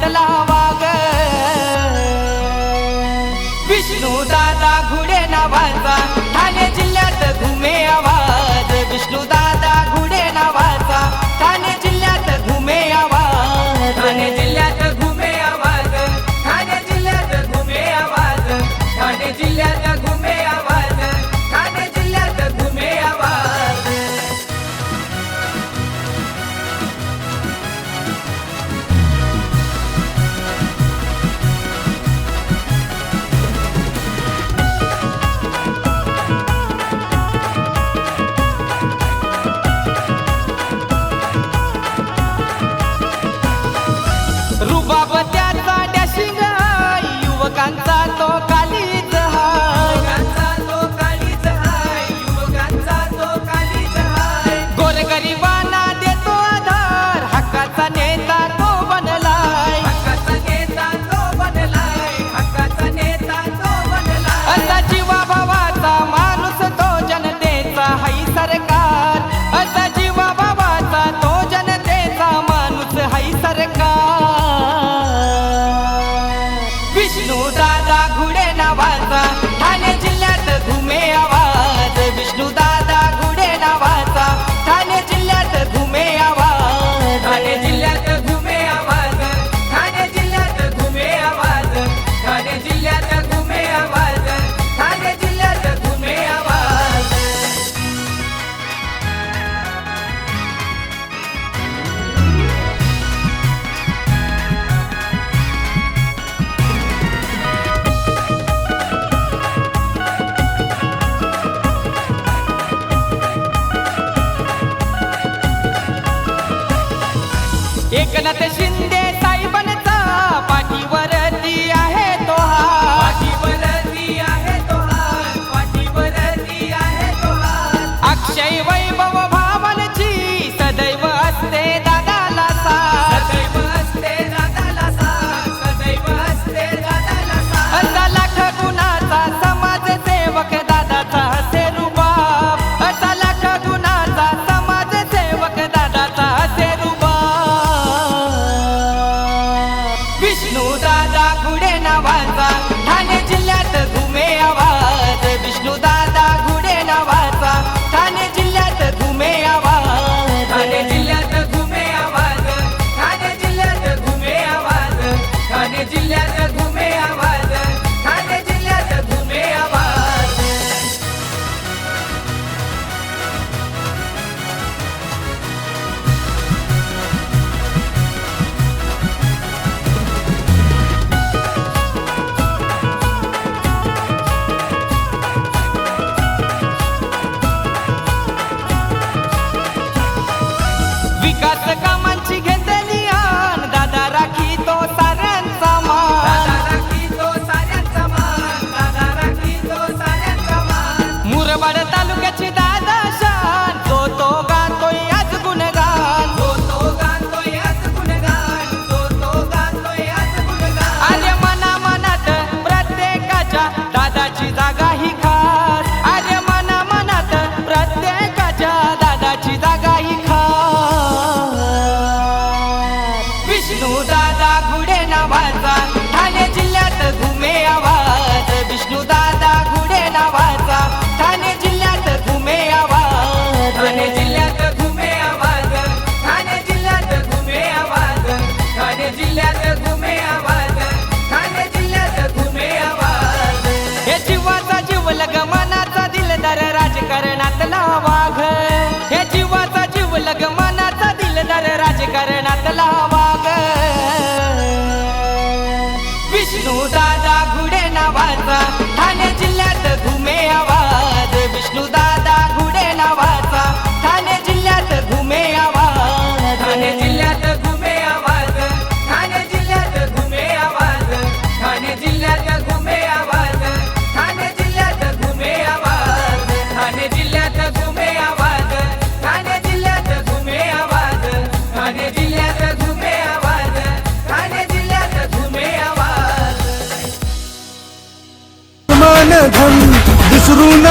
the love. रुबाब विष्णू दादा घुडे नावाचा ठाणे जिल्ह्यात घुमे Ta 心